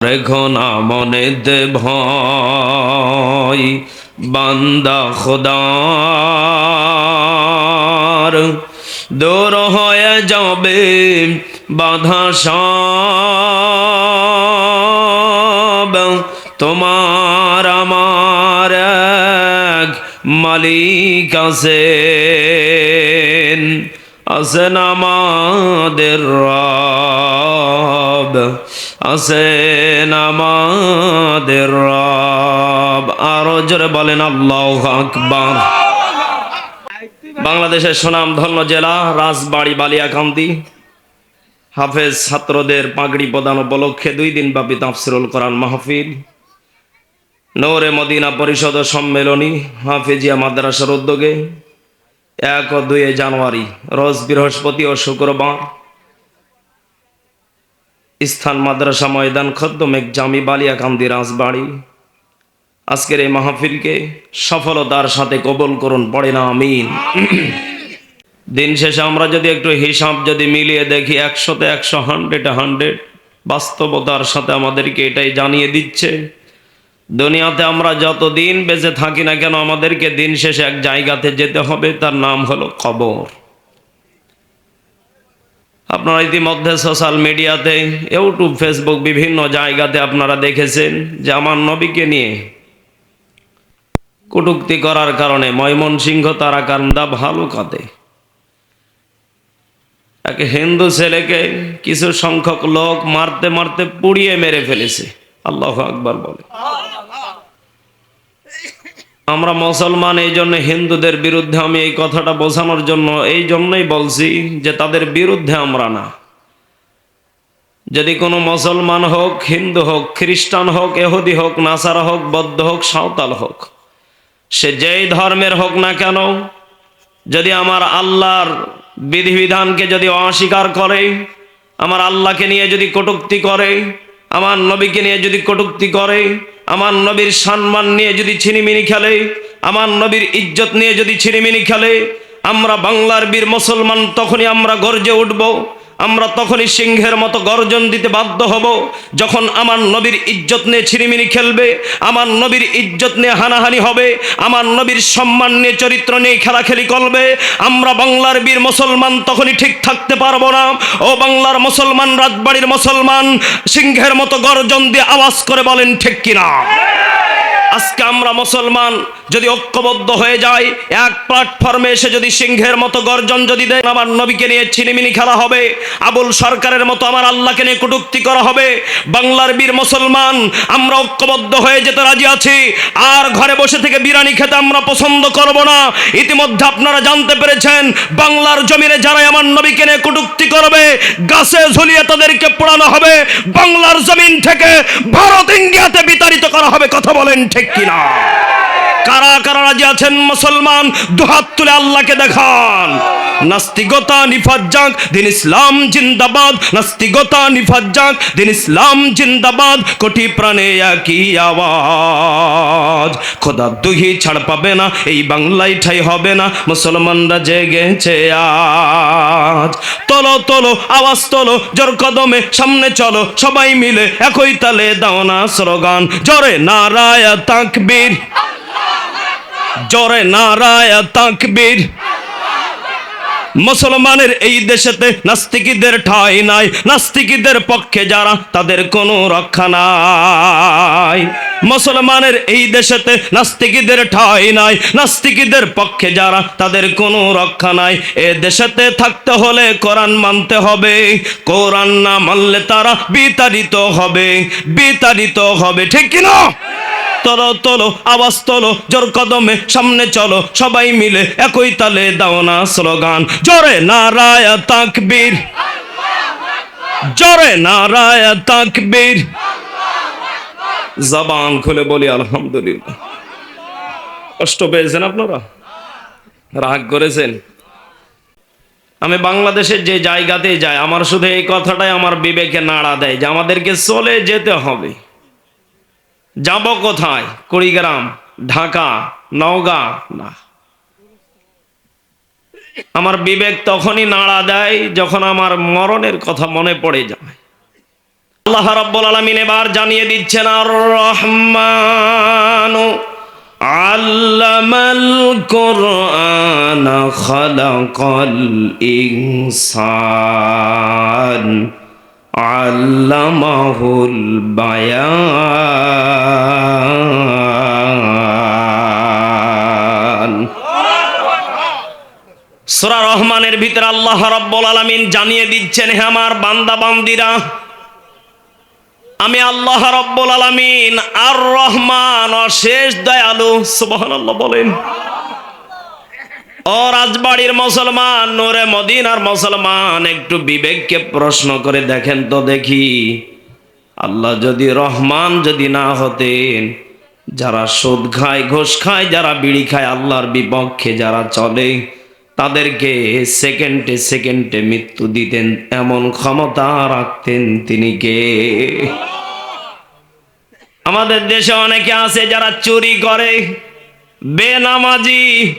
রেখো না মনে দে ভয় বান্দা খোদার। দূর হয়ে যাবে বাধা সব, তোমার আমার মালিক আছেন আছেন আমাদের রব আছেন আমাদের রব। আরও জোরে বলেন, আল্লাহ আকবার। বাংলাদেশের সুনাম ধন্য জেলা রাজবাড়ি বালিয়াকান্দি হাফেজ ছাত্রদের পাগড়ি প্রদান উপলক্ষে দুই দিন ব্যাপী তাফসিরুল কোরআন মাহফিল। নৌরে মদিনা পরিষদ সম্মেলনী হাফেজিয়া মাদ্রাসার উদ্যোগে এক ও দুই জানুয়ারি, রোজ বৃহস্পতি ও শুক্রবার। স্থান মাদ্রাসা ময়দান খদ্দমেক জামি বালিয়াকান্দি রাজবাড়ি। আজকের এই মাহফিলকে সফলতার সাথে কবল করুন, পড়ে না, আমিন। দিন শেষে আমরা যদি একটু হিসাব যদি মিলিয়ে দেখি, একশোতে একশো, হান্ড্রেড হান্ড্রেড। বাস্তবতার সাথে আমাদেরকে এটাই জানিয়ে দিচ্ছে দুনিয়াতে আমরা যতদিন বেঁচে থাকি না কেন, আমাদেরকে দিন শেষে এক জায়গাতে যেতে হবে, তার নাম হলো কবর। আপনারা ইতিমধ্যে সোশ্যাল মিডিয়াতে, ইউটিউব, ফেসবুক বিভিন্ন জায়গাতে আপনারা দেখেছেন যে আমার নবীকে নিয়ে কটুক্তি করার কারণে ময়মনসিংহ তারাকান্দা ভালো কাঁদে। এক হিন্দু ছেলেকে কিছু সংখ্যক লোক মারতে মারতে পুড়িয়ে মেরে ফেলেছে। আল্লাহ আকবার বলে। আমরা মুসলমান, এই জন্য হিন্দুদের বিরুদ্ধে আমি এই কথাটা বোঝানোর জন্য এই জন্যই বলছি যে তাদের বিরুদ্ধে আমরা না। যদি কোনো মুসলমান হোক, হিন্দু হোক, খ্রিস্টান হোক এহুদি হোক, নাসারা হোক, বৌদ্ধ হোক, সাঁওতাল হোক, সে যেই ধর্মের হোক না কেন, যদি আমার আল্লাহর বিধিবিধানকে যদি অস্বীকার করে, আমার আল্লাহকে নিয়ে যদি কটুক্তি করে, আমার নবীকে নিয়ে যদি কটুক্তি করে আমার নবীর সম্মান নিয়ে যদি ছিনিমিনি খেলে, আমার নবীর ইজ্জত নিয়ে যদি ছিনিমিনি খেলে, আমরা বাংলার বীর মুসলমান তখনই আমরা গর্জে উঠব। আমরা তখনই সিংহের মতো গর্জন দিতে বাধ্য হব। যখন আমার নবীর ইজ্জত নিয়ে ছিনিমিনি খেলবে, আমার নবীর ইজ্জত নিয়ে হানাহানি হবে, আমার নবীর সম্মান নিয়ে চরিত্র নিয়ে খেলাখেলি করবে, আমরা বাংলার বীর মুসলমান তখনই ঠিক থাকতে পারব না। ও বাংলার মুসলমান, রাজবাড়ির মুসলমান, সিংহের মতো গর্জন দিয়ে আওয়াজ করে বলেন, ঠিক কিনা? আজকে আমরা মুসলমান যদি ঐক্যবদ্ধ হয়ে যায়, এক প্ল্যাটফর্মে এসে যদি সিংহের মতো গর্জন যদি দেয়, আমার নবীকে নিয়ে ছিনিমিনি খেলা হবে, আবুল সরকারের মতো আমার আল্লাহকে নিয়ে কটুক্তি করা হবে, বাংলার বীর মুসলমান, আমরা ঐক্যবদ্ধ হয়ে যেতে রাজি আছি, আর ঘরে বসে থেকে বিরিয়ানি খেতে আমরা পছন্দ করব না। ইতিমধ্যে আপনারা জানতে পেরেছেন, বাংলার জমিনে যারা আমার নবীকে নিয়ে কটুক্তি করবে, গাছে ঝুলিয়ে তাদেরকে পোড়ানো হবে, বাংলার জমিন থেকে ভারত ইন্ডিয়াতে বিতাড়িত করা হবে, কথা বলেন ঠিক কিনা? কারা কারা রাজি আছেন মুসলমান? দুহাত তুলে আল্লাহকে দেখান। নাস্তিকতা নিফাত দিন ইসলাম জিন্দাবাদ। নাস্তিকতা নিফাত দিন ইসলাম জিন্দাবাদ। কোটি প্রাণে একই আওয়াজ। খোদা দুহি ছাড় পাবে না, এই বাংলায় ঠাই হবে না। মুসলমানরা জেগেছে আজ। তলো তলো, আওয়াজ তলো, জোর কদমে সামনে চলো, সবাই মিলে একই তালে দাও না স্লোগান। জোরে নারায় তাকবীর। জোরে নারায় তাকবীর। মুসলমানের এই দেশেতে নাস্তিকীদের ঠাঁই নাই, নাস্তিকীদের পক্ষে যারা, তাদের কোনো রক্ষা নাই। মুসলমানের এই দেশেতে নাস্তিকীদের ঠাঁই নাই, নাস্তিকীদের পক্ষে যারা, তাদের কোনো রক্ষা নাই। এ দেশেতে থাকতে হলে কোরআন মানতে হবে, কোরআন না মানলে তারা বিতাড়িত হবে বিতাড়িত হবে, ঠিক কিনা? তোলো তোলো, আওয়াজ তোলো, জোর কদমে সামনে চলো, সবাই মিলে একই তালে দাও না স্লোগান। জোরে নারায় তাকবীর। জোরে নারায় তাকবীর। জবান খুলে বলি, আলহামদুলিল্লাহ। কষ্ট পেয়েছেন আপনারা? রাগ করেছেন? আমি বাংলাদেশের যে জায়গাতে যাই, আমার শুধু এই কথাটাই আমার বিবেকে নাড়া দেয় যে আমাদেরকে চলে যেতে হবে। যাব কোথায়? কুড়িগ্রাম, ঢাকা, নওগাঁ? না। আমার বিবেক তখনই নাড়া দেয় যখন আমার মরণের কথা মনে পড়ে যায়। আল্লাহ রাব্বুল আলামিন এবার জানিয়ে দিচ্ছেন আর রহমান আল্লামাল কোরআন খালাকাল ইনসান। আল্লামাহুল বায়ান। সূরা রহমানের ভিতরে আল্লাহ রাব্বুল আলামিন জানিয়ে দিচ্ছেন, হে আমার বান্দা বান্দিরা, আমি আল্লাহ রব্বুল আলামিন আর রহমান অশেষ দয়ালু, সুবহানাল্লাহ বলেন। ও রাজবাড়ির মুসলমান, নোরে মদিনার মুসলমান, একটু বিবেককে প্রশ্ন করে দেখেন তো দেখি। আল্লাহ যদি রহমান যদি না হতেন, যারা সুদ খায়, ঘোষ খায়, যারা বিড়ি খায়, আল্লাহর বিপক্ষে যারা চলে, তাদেরকে সেকেন্ডে সেকেন্ডে মৃত্যু দিতেন, এমন ক্ষমতা রাখতেন তিনি কে? আমাদের দেশে অনেকে আছে যারা চুরি করে, বেনামাজি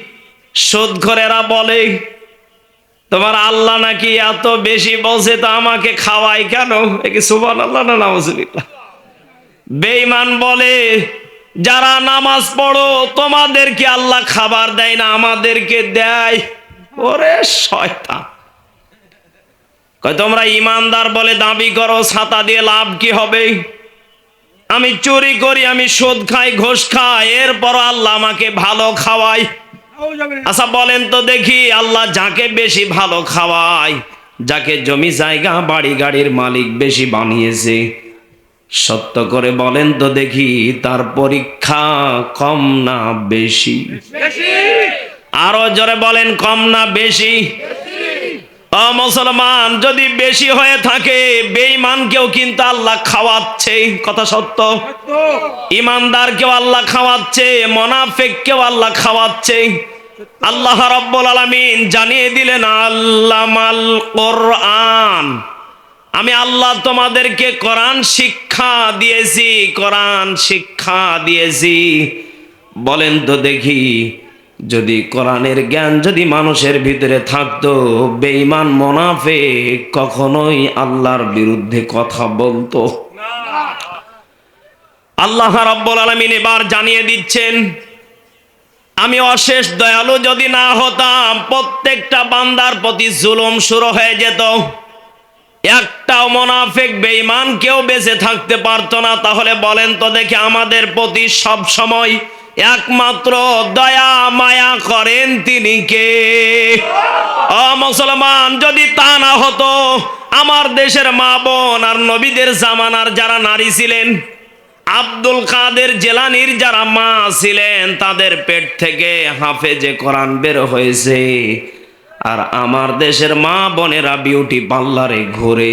সুদখোরেরা বলে, তোমার আল্লাহ নাকি এত বেশি বলছে তো আমাকে খাওয়াই কেন? সুবান আল্লাহ না নামাজুবিল্লাহ বেঈমান বলে, যারা নামাজ পড়ো, তোমাদেরকে আল্লাহ খাবার দেয় না, আমাদেরকে দেয়। ওরে শয়তান। কয়, তোমরা ইমানদার বলে দাবি করো, ছাতা দিয়ে লাভ কি হবে? আমি চুরি করি, আমি সুদ খাই, ঘোষ খাই এরপর আল্লাহ আমাকে ভালো খাওয়াই আচ্ছা বলেন তো দেখি আল্লাহ যাকে বেশি ভালো খাওয়ায় যাকে জমি জায়গা বাড়ি গাড়ির মালিক বেশি বানিয়েছে। সত্য করে বলেন তো দেখি তার পরীক্ষা কম না বেশি? আরও জোরে বলেন কম না বেশি? মুসলমান যদি বেশি হয়ে থাকে বেঈমানকেও কিন্তু আল্লাহ খাওয়াচ্ছে কথা সত্য। ইমানদারকেও আল্লাহ খাওয়াচ্ছে মোনাফেককেও আল্লাহ খাওয়াচ্ছে। আল্লাহ রাব্বুল আলামিন জানিয়ে দিলেন আল্লামাল কোরআন। আমি আল্লাহ তোমাদেরকে কোরআন শিক্ষা দিয়েছি কোরআন শিক্ষা দিয়েছি। বলেন তো দেখি যদি কোরআনের জ্ঞান যদি মানুষের ভিতরে থাকতো বেঈমান মোনাফে কখনোই আল্লাহর বিরুদ্ধে কথা বলতো। আল্লাহ রাব্বুল আলামিন এবার জানিয়ে দিচ্ছেন আমি অশেষ দয়ালু, যদি না হতাম প্রত্যেকটা বান্দার প্রতি জুলুম শুরু হয়ে যেত। একটাও মোনাফেক, বেঈমান কেউ বেঁচে থাকতে পারতো না। তাহলে বলেন তো দেখে আমাদের প্রতি সব সময় একমাত্র দয়া, মায়া করেন তিনি কে? মুসলমান, যদি তা না হতো, আমার দেশের মা বোন আর নবীদের জামানার যারা নারী ছিলেন আব্দুল কাদের জেলানির যারা মা ছিলেন, তাদের পেট থেকে হাফেজে কোরআন বের হয়েছে। আর আমার দেশের মা বোনেরা বিউটি পার্লারে ঘুরে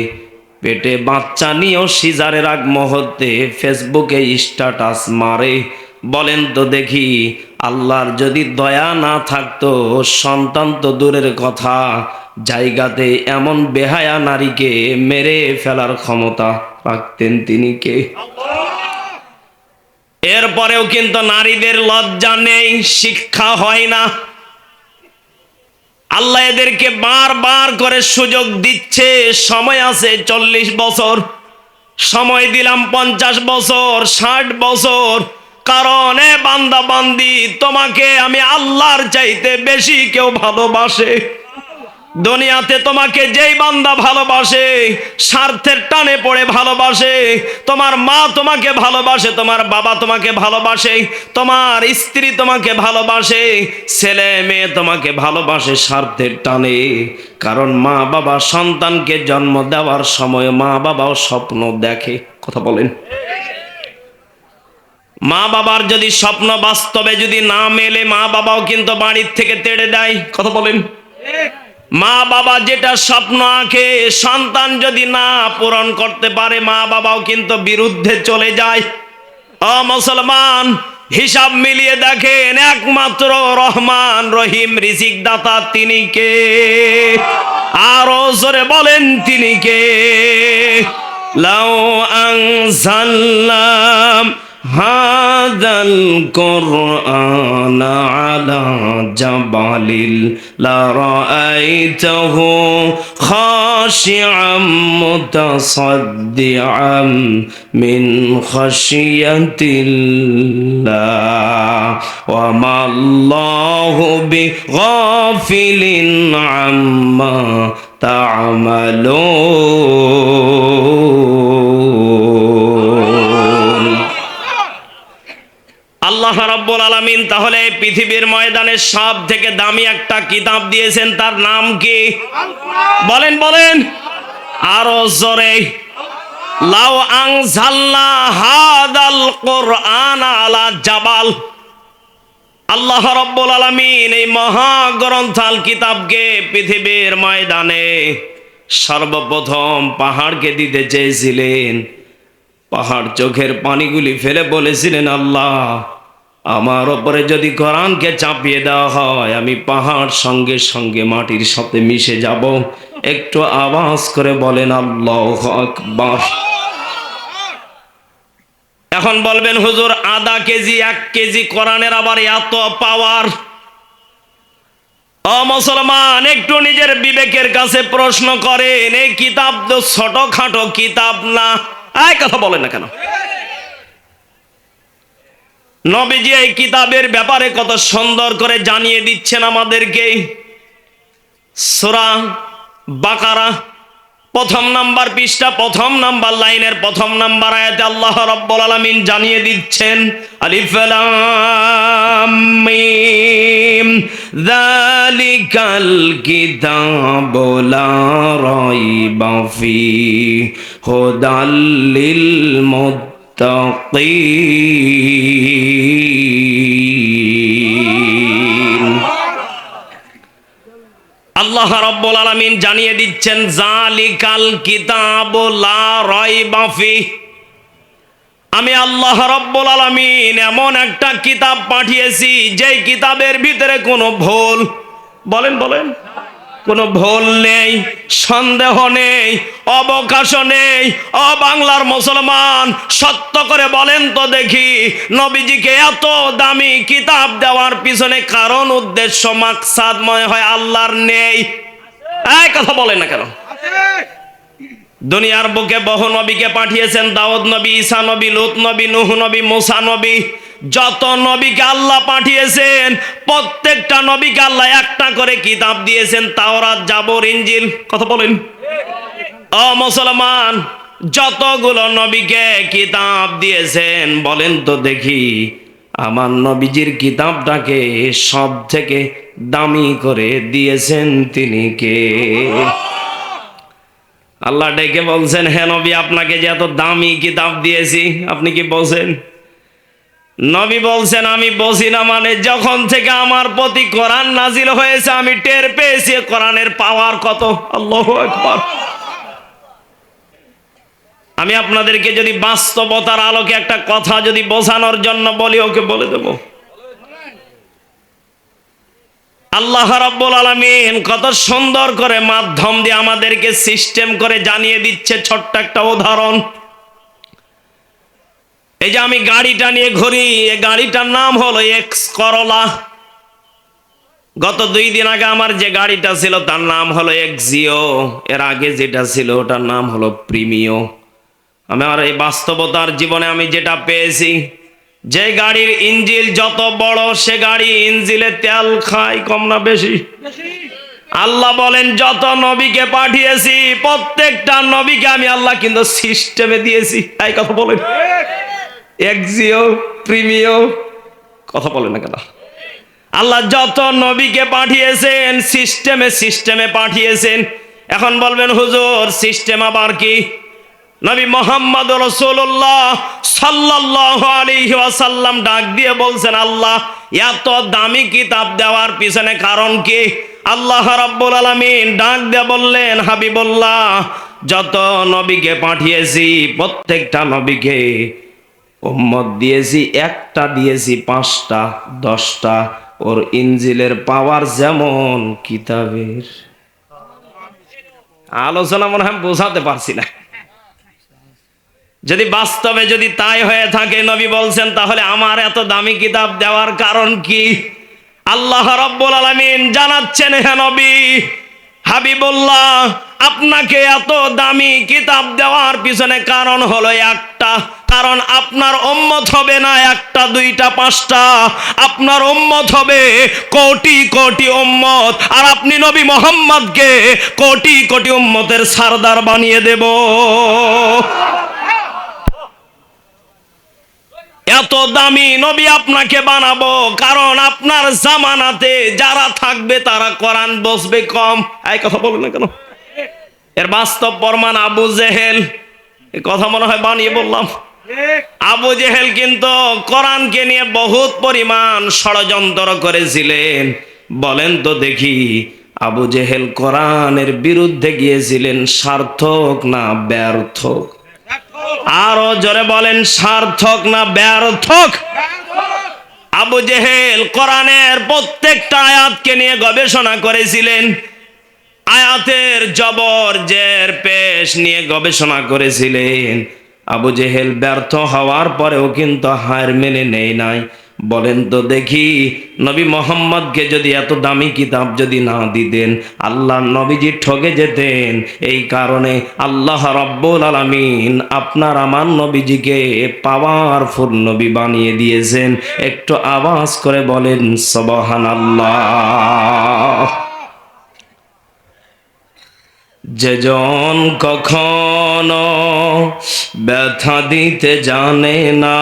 পেটে বাচ্চা নিয়েও সিজারের আগ মুহূর্তে ফেসবুকে স্ট্যাটাস মারে। বলেন তো দেখি, আল্লাহর যদি দয়া না থাকতো, সন্তান তো দূরের কথা, জায়গাতে এমন বেহায়া নারীকে মেরে ফেলার ক্ষমতা রাখতেন তিনি কে? এরপরেও কিন্তু নারীদের লজ্জা নেই, শিক্ষা হয় না। আল্লাহ এদেরকে বারবার করে সুযোগ দিচ্ছে, সময় আছে চল্লিশ বছর, সময় দিলাম পঞ্চাশ বছর, ষাট বছর। কারণ, এ বান্দা বান্দি, তোমাকে আমি আল্লাহর চাইতে বেশি কেউ ভালোবাসে। দুনিয়াতে তোমাকে যেই বান্দা ভালোবাসে, স্বার্থের টানে পড়ে ভালোবাসে, তোমার মা তোমাকে ভালোবাসে, তোমার বাবা তোমাকে ভালোবাসে, তোমার স্ত্রী তোমাকে ভালোবাসে, ছেলে মেয়ে তোমাকে ভালোবাসে স্বার্থের টানে। কারণ মা বাবা সন্তানকে জন্ম দেওয়ার সময় মা বাবাও স্বপ্ন দেখে। কথা বলেন। মা বাবার যদি স্বপ্ন বাস্তবে যদি না মেলে, মা বাবাও কিন্তু বাড়ির থেকে তেড়ে দেয়। কথা বলেন। মা বাবা যেটা স্বপ্ন আঁকে, সন্তান যদি না পূরণ করতে পারে, মা বাবাও কিন্তু বিরুদ্ধে চলে যায়। অ মুসলমান, হিসাব মিলিয়ে দেখেন, একমাত্র রহমান, রহিম রিজিক দাতা তিনি কে? আরও জোরে বলেন তিনি কে? লাউ আনজাল্লাম هذا القرآن على جبل لرأيته خاشعا متصدعا من خشية الله. وما الله بغافل عما تعملون. আল্লাহ রাব্বুল আলামিন তাহলে পৃথিবীর ময়দানে সব থেকে দামি একটা কিতাব দিয়েছেন, তার নাম কি? বলেন বলেন। আরও জোরে। লাউ আনজালনা হাদাল কোরআন আলা জাবাল। আল্লাহ রব্বুল আলামিন এই মহাগ্রন্থাল কিতাবকে পৃথিবীর ময়দানে সর্বপ্রথম পাহাড়কে দিতে চেয়েছিলেন। পাহাড় চোখের পানিগুলি ফেলে বলেছিলেন, আল্লাহ আমার ওপরে যদি কোরআনকে চাপিয়ে দেওয়া হয়, আমি পাহাড় সঙ্গে সঙ্গে মাটির সাথে মিশে যাব। একটু আওয়াজ করে বলেন, আল্লাহ আকবার। এখন বলবেন, হুজুর, আধা কেজি, এক কেজি কোরআনের আবার এত পাওয়ার মুসলমান, একটু নিজের বিবেকের কাছে প্রশ্ন করেন, এই কিতাব তো ছোটখাটো কিতাব না? এই কথা বলেন না কেন? নবীজি এই কিতাবের ব্যাপারে কত সুন্দর করে জানিয়ে দিচ্ছেন আমাদেরকে। সোরা বাকারা, প্রথম নাম্বার পৃষ্ঠা, প্রথম নাম্বার লাইনের প্রথম নাম্বার আয়াতে আল্লাহ রাব্বুল আলামিন জানিয়ে দিচ্ছেন, আলিফ মিম, যালিকাল কিতাবু লা রাইবা ফি, হুদাল মুত্তাকিন আল্লাহ রব্বুল আলামিন জানিয়ে দিচ্ছেন জালিকাল কিতাব লা রাইবা আমি আল্লাহ রব্বুল আলামিন এমন একটা কিতাব পাঠিয়েছি, যেই কিতাবের ভিতরে কোনো ভুল। বলেন বলেন। কোনো ভুল নেই, সন্দেহ নেই, অবকাশ নেই ও বাংলার মুসলমান সত্য করে বলেন তো দেখি, নবীজিকে এত দামি কিতাব দেওয়ার পিছনে কারণ, উদ্দেশ্য, মাকসাদ মনে হয় আল্লাহর নেই। এই কথা বলেন না কেন? দুনিয়ার বুকে বহু নবীকে পাঠিয়েছেন, দাউদ নবী, ঈসা নবী, লুত নবী, নুহ নবী, মুসা নবী। যত নবীকে আল্লাহ পাঠিয়েছেন, প্রত্যেকটা নবীকে আল্লাহ একটা করে কিতাব দিয়েছেন, তাওরাত, জাবর, ইঞ্জিল, কথা বলেন। ও মুসলমান, যতগুলো নবীকে কিতাব দিয়েছেন, বলেন তো দেখি, আমার নবীজির কিতাবটাকে সব থেকে দামি করে দিয়েছেন তিনি কে? আল্লাহ ডেকে বলছেন হ্যাঁ নবী, আপনাকে যে এত দামি কিতাব দিয়েছি, আপনি কি বলছেন? নবী বলছেন, আমি বসি না মানে যখন থেকে আমার প্রতি কোরআন নাজিল হয়েছে, আমি টের পেয়েছি, কোরআনের পাওয়ার কত? আল্লাহ একবার আমি আপনাদেরকে যদি বাস্তবতার আলোকে একটা কথা যদি বোঝানোর জন্য বলি, ওকে বলে দেবো। আল্লাহ রাব্বুল আলামিন কত সুন্দর করে মাধ্যম দিয়ে আমাদেরকে সিস্টেম করে জানিয়ে দিচ্ছে, ছোট্ট একটা উদাহরণ। এই যে আমি গাড়িটা নিয়ে ঘুরি এই গাড়িটার নাম হলো এক্স করলা গত দুই দিন আগে আমার যে গাড়িটা ছিল, তার নাম হলো এক্সিও এর আগে যেটা ছিল, ওটার নাম হলো প্রিমিও আমি আমার এই বাস্তবতার জীবনে আমি যেটা পেয়েছি, যে গাড়ির ইঞ্জিল যত বড়, সে গাড়ি ইঞ্জিলে তেল খায় কম না বেশি। আল্লাহ বলেন, যত নবীকে পাঠিয়েছি, প্রত্যেকটা নবীকে আমি আল্লাহ কিন্তু সিস্টেমে দিয়েছি। এই কথা বলেন। এক্সিও প্রিমিও কথা বলেন না কেন? আল্লাহ যত নবীকে পাঠিয়েছেন সিস্টেমে সিস্টেমে পাঠিয়েছেন। এখন বলবেন, হুজুর সিস্টেম আবার কি? নবী মোহাম্মদ রসুল্লাহ সাল্লাহ আলাইহি ওয়াসাল্লাম ডাক দিয়ে বলছেন, আল্লাহ, এত দামি কিতাব দেওয়ার পিছনে কারণ কি? আল্লাহ রাব্বুল আলামিন ডাক দিয়ে বললেন, হাবিবুল্লাহ, যত নবীকে পাঠিয়েছি, প্রত্যেকটা নবীকে উম্মত দিয়েছি, একটা দিয়েছি, পাঁচটা, দশটা। ওর ইঞ্জিলের পাওয়ার যেমন কিতাবের। আলোচনা মনে হয় বোঝাতে পারছি না। যদি বাস্তবে যদি তাই হয়ে থাকে, নবী বলছেন, তাহলে আমার এত দামি কিতাব দেওয়ার কারণ কি? আল্লাহ রব্বুল আলামিন জানাচ্ছেন, হে নবী হাবিবুল্লাহ, আপনাকে এত দামি কিতাব দেওয়ার পিছনে কারণ হলো একটা। কারণ আপনার উম্মত হবে না একটা, দুইটা, পাঁচটা। আপনার উম্মত হবে কোটি কোটি উম্মত। আর আপনি নবী মোহাম্মদকে কোটি কোটি উম্মতের সারদার বানিয়ে দেব। এত দামি নবী আপনাকে বানাবো, কারণ আপনার জামানাতে যারা থাকবে তারা কোরআন বসবে কম। এই কথা বলবেন না কেন? এর বাস্তব প্রমাণ আবু জেহেল। কথা মনে হয় বানিয়ে বললাম। আবু জেহেল কিন্তু কোরআনকে নিয়ে বহুত পরিমাণ ষড়যন্ত্র করেছিলেন। বলেন তো দেখি, আবু জেহেল কোরআনের বিরুদ্ধে গিয়েছিলেন সার্থক না ব্যর্থক? আরও জোরে বলেন, সার্থক না ব্যর্থক? আবু জেহেল কোরআনের প্রত্যেকটা আয়াতকে নিয়ে গবেষণা করেছিলেন। আয়াতের জবর, জের, পেশ নিয়ে গবেষণা করেছিলেন। আবু জেহেল ব্যর্থ হওয়ার পরেও কিন্তু হার মেনে নেই নাই। বলেন তো দেখি, নবী মোহাম্মদকে যদি এত দামি কিতাব যদি না দিতেন, আল্লাহ নবীজি ঠকে যেতেন। এই কারণে আল্লাহ রব্বুল আলমিন আপনার আমার নবীজিকে পাওয়ারফুল নবী বানিয়ে দিয়েছেন। একটু আওয়াজ করে বলেন সবহান আল্লাহ যেজন কখনো ব্যথা দিতে জানে না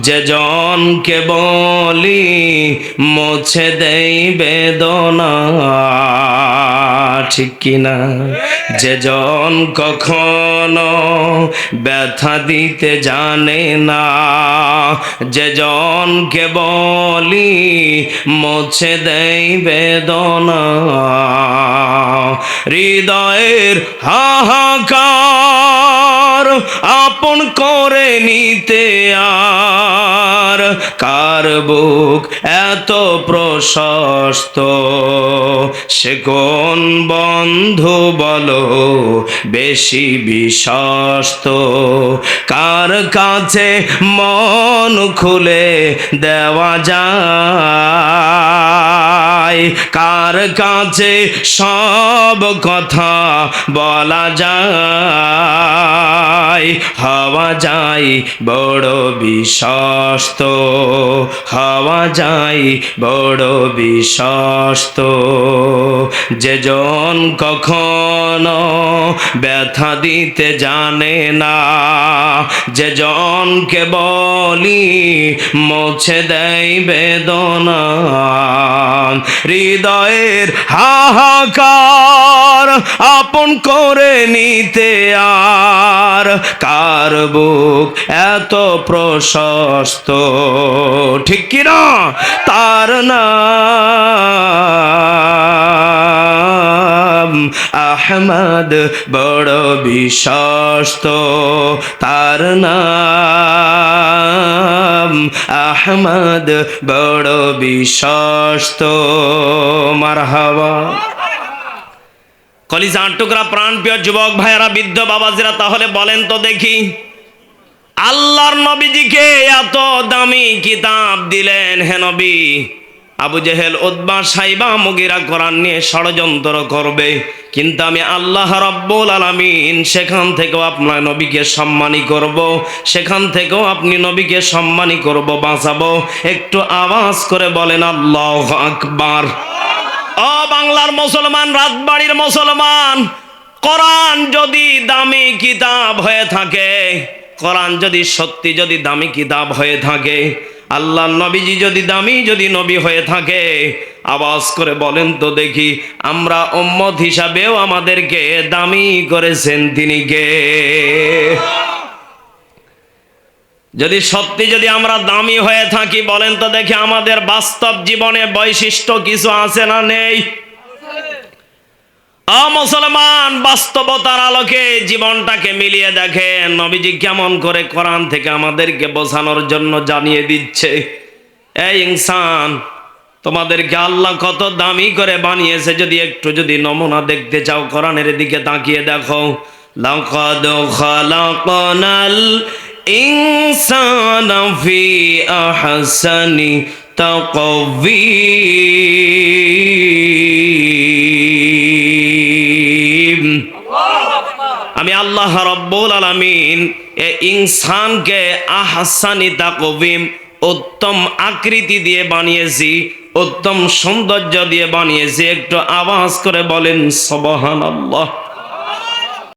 যেজন কে বলি মুছে দেই বেদনা ঠিক কিনা? যেজন কখনো ব্যথা দিতে জানে না যেজনকে বলি মোছে দেয় বেদনা। হৃদয়ের হাহাকার আপন করে নিতে আর। কার বুক এত প্রশস্ত? সে কোন বন্ধু বলো বেশি বিশ্বস্ত? কার কাছে মন খুলে দেওয়া যায়? কার কাছে সব কথা বলা যায়? হওয়া যায়, বড় বিশ্বস্ত। হওয়া যায়, বড় বিশ্বস্ত। যেজন কখনো ব্যথা দিতে জানে না যেজনকে বলি মুছে দেয় বেদনা। হৃদয়ের হাহাকার আপন করে নিতে আর কার বুক এত প্রশস্ত? ঠিক কিনা তার নাম আহমদ বড় বিশ্বস্ত। তার নাম আহমদ বড় বিশ্বস্ত। মারহাবা। কলিজা টুকরা প্রাণ প্রিয় যুবক ভাইয়েরা, বৃদ্ধ বাবাজিরা, তাহলে বলেন তো দেখি, আল্লাহর নবীজিকে এত দামি কিতাব দিলেন হে নবী। আবু জেহেল উদ্বা সাইবা, মুগিরা কোরআন নিয়ে ষড়যন্ত্র করবে। কিন্তু আমি আল্লাহ রব্বুল আলামিন সেখান থেকেও আপনার নবীকে সম্মানী করব, সেখান থেকেও আপনি নবীকে সম্মানী করব, বাঁচাবো। একটু আওয়াজ করে বলেন, আল্লাহ আকবার। ও বাংলার মুসলমান, রাজবাড়ির মুসলমান। কোরআন যদি দামি কিতাব হয়ে থাকে, কোরআন যদি সত্যি, যদি দামি কিতাব হয়ে থাকে আল্লাহ নবীজি যদি দামি, যদি নবী হয়ে থাকে, আওয়াজ করে বলেন তো দেখি, আমরা উম্মত হিসাবেও আমাদেরকে দামি করেছেন তিনি কে? যদি সত্যি যদি আমরা দামি হয়ে থাকি, বলেন তো দেখি আমাদের বাস্তব জীবনে বৈশিষ্ট্য কিছু আছে না নেই? মুসলমান, বাস্তবতার আলোকে জীবনটাকে মিলিয়ে দেখেন। নবীজি কেমন করে কোরআন থেকে আমাদেরকে বোঝানোর জন্য জানিয়ে দিচ্ছে। এই ইনসান, তোমাদেরকে আল্লাহ কত দামি করে বানিয়েছে। যদি একটু যদি নমুনা দেখতে চাও, কোরআনের দিকে তাকিয়ে দেখো। লাকাদ الإنسان في أحسن تقويم আমি আল্লাহ রব্বুল আলামিন এ ইনসানকে আহসানি তাকবিম উত্তম আকৃতি দিয়ে বানিয়েছি উত্তম সৌন্দর্য দিয়ে বানিয়েছি একটু আওয়াজ করে বলেন সবহান আল্লাহ